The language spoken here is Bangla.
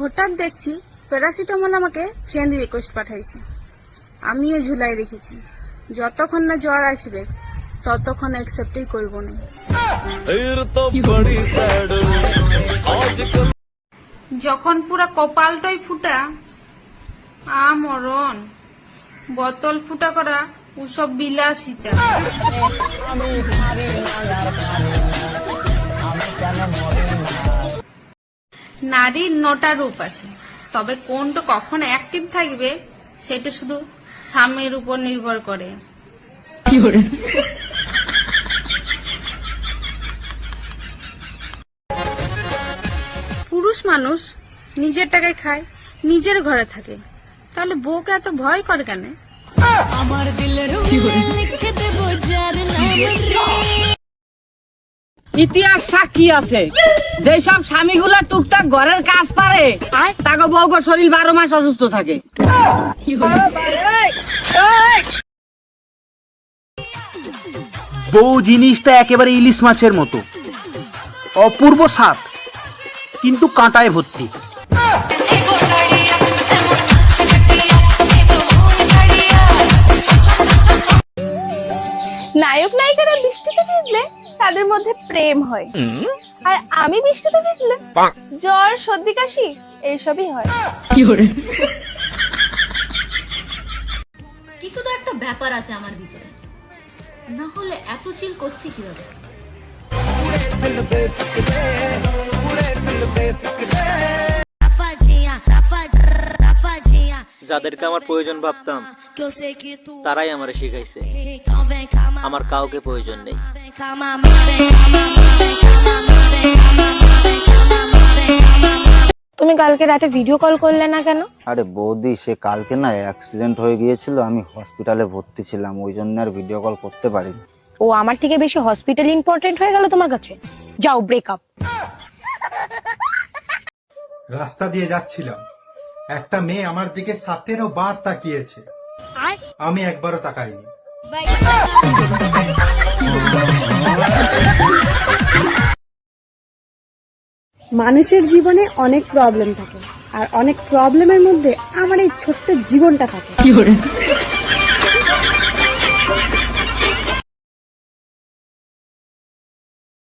হঠাৎ দেখছি প্যারাসিটামল আমাকে ফ্রেন্ড রিকোয়েস্ট পাঠাইছে। আমিও ঝুলাই রেখেছি। যতক্ষণ না জ্বর আসবে ততক্ষণ অ্যাকসেপ্টই করব না। যখন পুরা কপালটাই ফুটা আমরণ বোতল ফুটা করা ওসব বিলাসিতা। নারীর নটা রূপ আছে। তবে কোনটা কখন অ্যাক্টিভ থাকবে সেটা শুধু স্বামীর উপর নির্ভর করে। পুরুষ মানুষ নিজের টাকায় খায় নিজের ঘরে থাকে। তাহলে বউকে এত ভয় করে কেন? ইতিহাস সাক্ষী আছে। যেসব স্বামীগুলা টুকটাক ঘরের কাজ পারে তাকে বউকে শরীর বারো মাস অসুস্থ থাকে। বউ জিনিসটা একেবারে ইলিশ মাছের মতো। অপূর্ব স্বাদ কিন্তু কাঁটায় ভর্তি। নায়ক নায়িকারা বৃষ্টিতে ভিজলে? তাদের মধ্যে প্রেম হয়। আর আমি বৃষ্টিতে ভিজলে জ্বর সর্দি কাশি এইসবই হয়। কিছু তো একটা ব্যাপার আছে আমার ভিতরে। না হলে এত চিল করছি কীভাবে? যাদেরকে আমার প্রয়োজন ভাবতাম তারাই আমার শিখাইছে। আমার কাউকে প্রয়োজন নেই। তুমি কালকে রাতে ভিডিও কল করলে না কেন? আরে বৌদি সে কালকে না অ্যাক্সিডেন্ট হয়ে গিয়েছিল আমি হসপিটালে ভর্তি ছিলাম ওই জন্য আর ভিডিও কল করতে পারিনি। ও আমার থেকে বেশি হসপিটাল ইম্পর্টেন্ট হয়ে গেল তোমার কাছে? যাও ব্রেকআপ রাস্তা দিয়ে যাচ্ছিলাম। একটা মেয়ে আমার দিকে সতেরো বার তাকিয়েছে। আমি একবারও তাকাইনি। মানুষের জীবনে অনেক প্রবলেম থাকে আর অনেক প্রবলেমের মধ্যে আমার এই ছোট্ট জীবনটা থাকে।